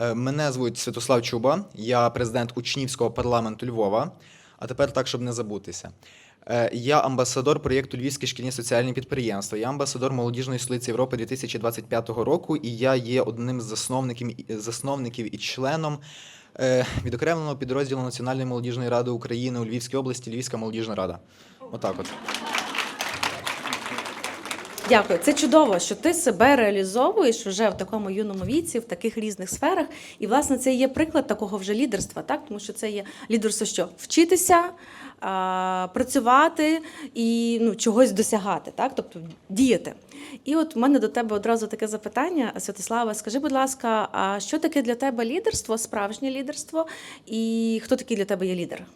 Е, Мене звуть Святослав Чуба, я президент учнівського парламенту Львова. А тепер так, щоб не забутися. Е, Я амбасадор проєкту Львівські шкільні соціальні підприємства. Я амбасадор молодіжної столиці Європи 2025 року, і я є одним з засновників, засновників і членом е, відокремленого підрозділу Національної молодіжної ради України у Львівській області Львівська молодіжна рада. Отак от. Дякую. Це чудово, що ти себе реалізовуєш вже в такому юному віці, в таких різних сферах. І, власне, це є приклад такого вже лідерства, так? Тому що це є лідерство, що вчитися, працювати і ну, чогось досягати, так? тобто діяти. І от в мене до тебе одразу таке запитання, Святослава. Скажи, будь ласка, а що таке для тебе лідерство, справжнє лідерство, і хто такий для тебе є лідер?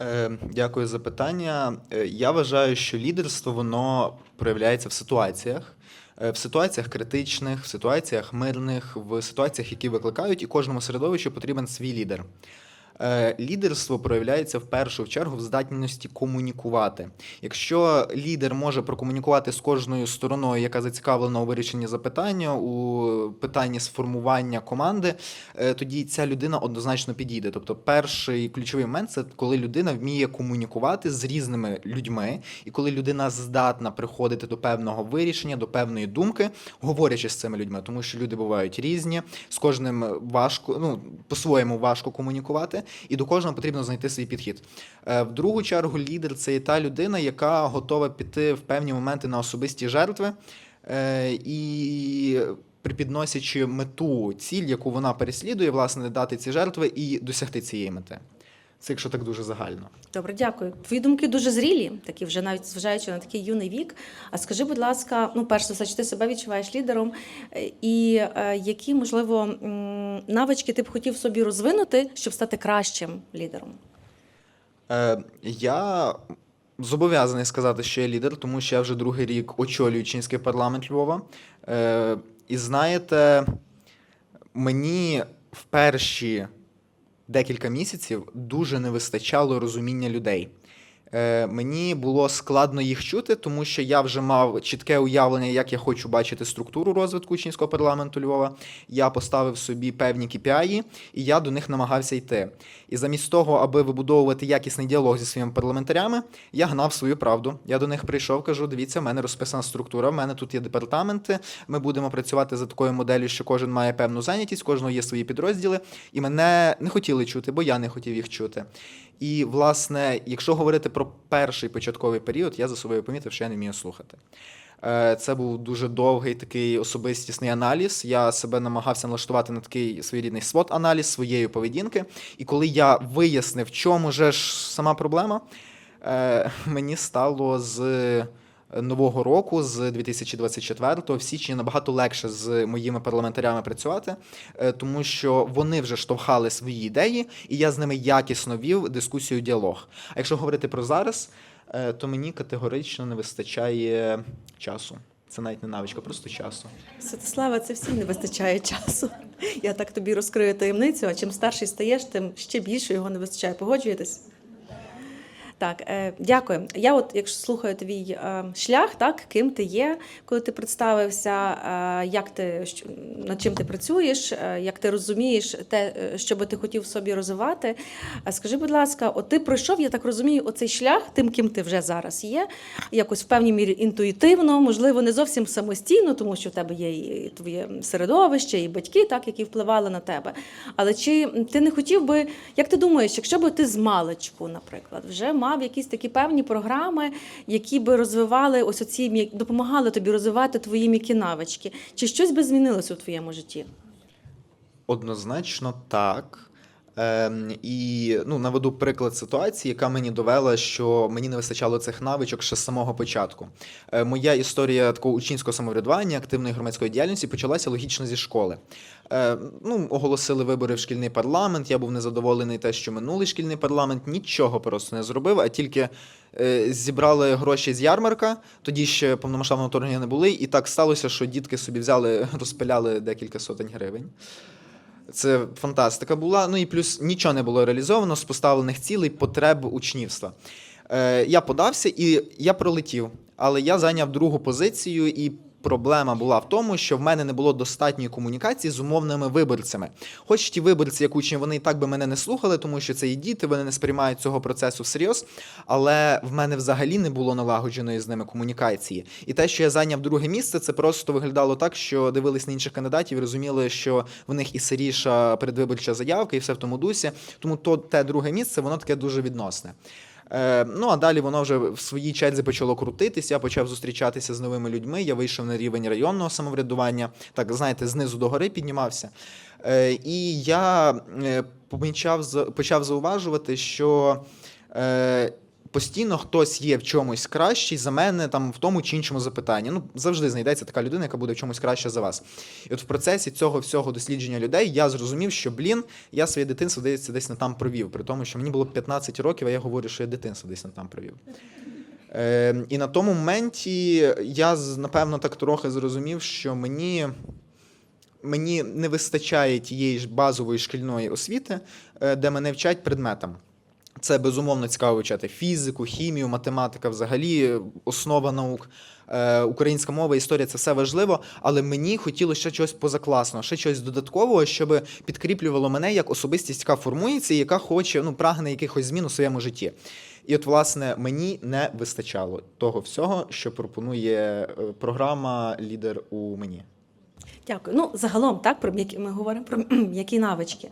Е, Дякую за питання. Е, Я вважаю, що лідерство воно проявляється в ситуаціях, е, в ситуаціях критичних, в ситуаціях мирних, в ситуаціях, які викликають, і кожному середовищу потрібен свій лідер. Е, Лідерство проявляється в першу чергу в здатності комунікувати. Якщо лідер може прокомунікувати з кожною стороною, яка зацікавлена у вирішенні запитання, у питанні сформування команди, е, тоді ця людина однозначно підійде. Тобто, перший ключовий момент це коли людина вміє комунікувати з різними людьми, і коли людина здатна приходити до певного вирішення, до певної думки, говорячи з цими людьми, тому що люди бувають різні, з кожним важко, ну по-своєму важко комунікувати, і до кожного потрібно знайти свій підхід. Е, В другу чергу, лідер це та людина, яка готова піти в певні моменти на особисті жертви. е, І припідносячи мету, ціль, яку вона переслідує, власне, дати ці жертви і досягти цієї мети. Це якщо так дуже загально. Добре, дякую. Твої думки дуже зрілі, такі вже навіть зважаючи на такий юний вік. А скажи, будь ласка, ну перш за все, чи ти себе відчуваєш лідером, Е, і е, які, можливо, навички ти б хотів собі розвинути, щоб стати кращим лідером? Е, я зобов'язаний сказати, що я лідер, тому що я вже другий рік очолюю чинський парламент Львова. Е, і знаєте, мені в перші декілька місяців дуже не вистачало розуміння людей. Е, мені було складно їх чути, тому що я вже мав чітке уявлення, як я хочу бачити структуру розвитку учнівського парламенту Львова. Я поставив собі певні KPI, і я до них намагався йти. І замість того, аби вибудовувати якісний діалог зі своїми парламентарями, я гнав свою правду. Я до них прийшов, кажу: дивіться, в мене розписана структура, в мене тут є департаменти. Ми будемо працювати за такою моделлю, що кожен має певну зайнятість, кожного є свої підрозділи. І мене не хотіли чути, бо я не хотів їх чути. І, власне, якщо говорити про перший початковий період, я за собою помітив, що я не вмію слухати. Е, Це був дуже довгий такий особистісний аналіз. Я себе намагався налаштувати на такий своєрідний свод аналіз своєї поведінки. І коли я вияснив, в чому же ж сама проблема, е, мені стало з нового року, з 2024-го, в січні набагато легше з моїми парламентарями працювати, е, тому що вони вже штовхали свої ідеї, і я з ними якісно вів дискусію, діалог. А якщо говорити про зараз, е, то мені категорично не вистачає часу. Це навіть не навичка, просто часу. Святослава, це всім не вистачає часу. Я так тобі розкрию таємницю, а чим старший стаєш, тим ще більше його не вистачає. Погоджуєтесь? Так, е, дякую. Я, от, якщо слухаю твій е, шлях, так ким ти є, коли ти представився, е, як ти над чим ти працюєш, е, як ти розумієш те, е, що би ти хотів собі розвивати. А скажи, будь ласка, от ти пройшов, я так розумію, оцей шлях, тим, ким ти вже зараз є, якось в певній мірі інтуїтивно, можливо, не зовсім самостійно, тому що в тебе є і твоє середовище, і батьки, так, які впливали на тебе. Але чи ти не хотів би, як ти думаєш, якщо би ти з маличку, наприклад, вже мав якісь такі певні програми, які би розвивали ось оці допомагали тобі розвивати твої м'які навички, чи щось би змінилося у твоєму житті? Однозначно так. Ем, і ну, наведу приклад ситуації, яка мені довела, що мені не вистачало цих навичок ще з самого початку. Е, моя історія такого учнівського самоврядування, активної громадської діяльності почалася логічно зі школи. Е, ну, оголосили вибори в шкільний парламент. Я був незадоволений те, що минулий шкільний парламент нічого просто не зробив, а тільки е, зібрали гроші з ярмарка. Тоді ще повномасштабного вторгнення не були, і так сталося, що дітки собі взяли, розпиляли декілька сотень гривень. Це фантастика була. Ну і плюс нічого не було реалізовано з поставлених цілей потреб учнівства. Е, я подався і я пролетів, але я зайняв другу позицію і проблема була в тому, що в мене не було достатньої комунікації з умовними виборцями. Хоч ті виборці, як учні, вони і так би мене не слухали, тому що це і діти, вони не сприймають цього процесу всерйоз. Але в мене взагалі не було налагодженої з ними комунікації. І те, що я зайняв друге місце, це просто виглядало так, що дивились на інших кандидатів і розуміли, що в них і сиріша передвиборча заявка, і все в тому дусі. Тому то те друге місце, воно таке дуже відносне. Е, ну а далі воно вже в своїй черзі почало крутитись. Я почав зустрічатися з новими людьми. Я вийшов на рівень районного самоврядування, так знаєте, знизу до гори піднімався. Е, і я е, помічав, почав зауважувати, що постійно хтось є в чомусь кращий за мене, там в тому чи іншому запитанні. Ну завжди знайдеться така людина, яка буде в чомусь краще за вас. І от в процесі цього всього дослідження людей я зрозумів, що блін, я своє дитинство здається десь не там провів, при тому, що мені було 15 років, а я говорю, що я дитинство десь не там провів. Е, і на тому моменті я напевно так трохи зрозумів, що мені. Мені не вистачає тієї ж базової шкільної освіти, е, де мене вчать предметам. Це безумовно цікаво вивчати фізику, хімію, математика, взагалі основа наук, е, українська мова, історія це все важливо. Але мені хотілося ще чогось позакласного, ще чогось додаткового, щоб підкріплювало мене як особистість, яка формується і яка хоче, ну, прагне якихось змін у своєму житті. І от, власне, мені не вистачало того всього, що пропонує е, програма Лідер у мені. Дякую. Ну, загалом, так, про які ми говоримо про які навички.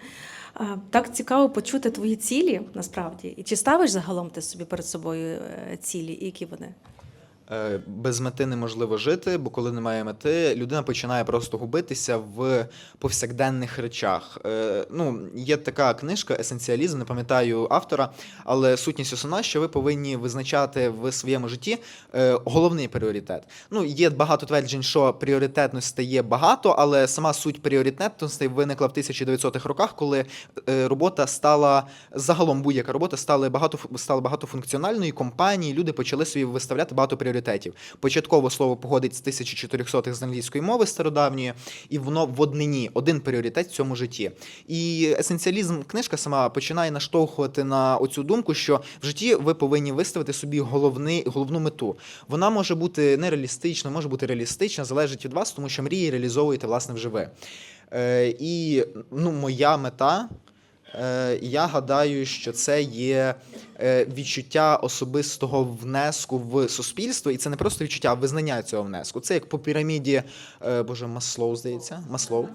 Так цікаво почути твої цілі насправді. І чи ставиш загалом ти собі перед собою е, цілі, і які вони? Е, Без мети неможливо жити, бо коли немає мети, людина починає просто губитися в повсякденних речах. Е, Ну, є така книжка Есенціалізм, не пам'ятаю автора, але сутність основна, що ви повинні визначати в своєму житті е, головний пріоритет. Ну, є багато тверджень, що пріоритетностей є багато, але сама суть пріоритетностей виникла в 1900-х роках, коли робота стала загалом будь-яка робота стала багато стала багатофункціональною, компанії, люди почали собі виставляти багато пріоритетів. Початково слово походить з 1400-х з англійської мови стародавньої, і воно в однині один пріоритет в цьому житті. І есенціалізм книжка сама починає наштовхувати на оцю думку, що в житті ви повинні виставити собі головний, головну мету. Вона може бути нереалістична, може бути реалістична, залежить від вас, тому що мрії реалізовуєте власне вже ви. Е, і ну, моя мета. Е, Я гадаю, що це є е, відчуття особистого внеску в суспільство, і це не просто відчуття, а визнання цього внеску. Це як по піраміді, е, боже, Маслоу, здається, Маслоу.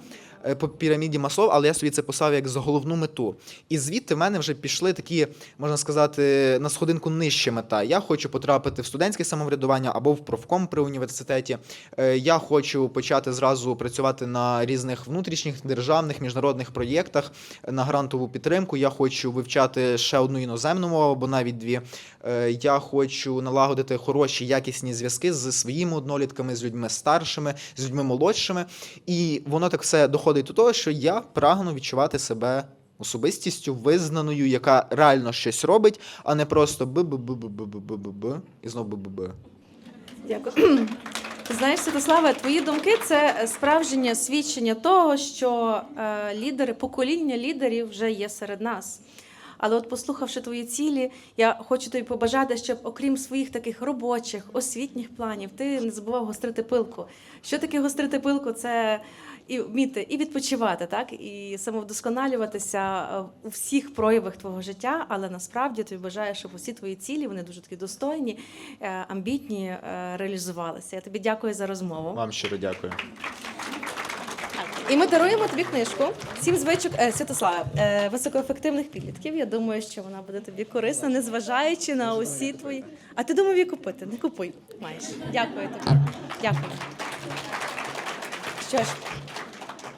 Е, По піраміді Маслоу, але я собі це поставив як за головну мету. І звідти в мене вже пішли такі, можна сказати, на сходинку нижче мета. Я хочу потрапити в студентське самоврядування або в профком при університеті. Е, Я хочу почати зразу працювати на різних внутрішніх державних міжнародних проєктах на грантову підтримку. Я хочу вивчати ще одну іноземну мову, або навіть дві. Е, Я хочу налагодити хороші якісні зв'язки з своїми однолітками, з людьми старшими, з людьми молодшими. І воно так все доходить до того, що я прагну відчувати себе. Особистістю визнаною, яка реально щось робить, а не просто б-б-б-б-б-б-б і знову б-б-б. Дякую. Знаєш, Святославе, твої думки це справжнє свідчення того, що е, лідери, покоління лідерів вже є серед нас. Але от послухавши твої цілі, я хочу тобі побажати, щоб окрім своїх таких робочих, освітніх планів, ти не забував гострити пилку. Що таке гострити пилку? Це і вміти і відпочивати, так і самовдосконалюватися е, у всіх проявах твого життя. Але насправді тобі бажаю, щоб усі твої цілі вони дуже такі достойні, е, амбітні, е, реалізувалися. Я тобі дякую за розмову. Вам щиро дякую. І ми даруємо тобі книжку Сім звичок е, Святослава е, високоефективних підлітків. Я думаю, що вона буде тобі корисна, незважаючи на усі твої. А ти думав її купити? Не купуй. Маєш. Дякую тобі. Дякую. Що ж,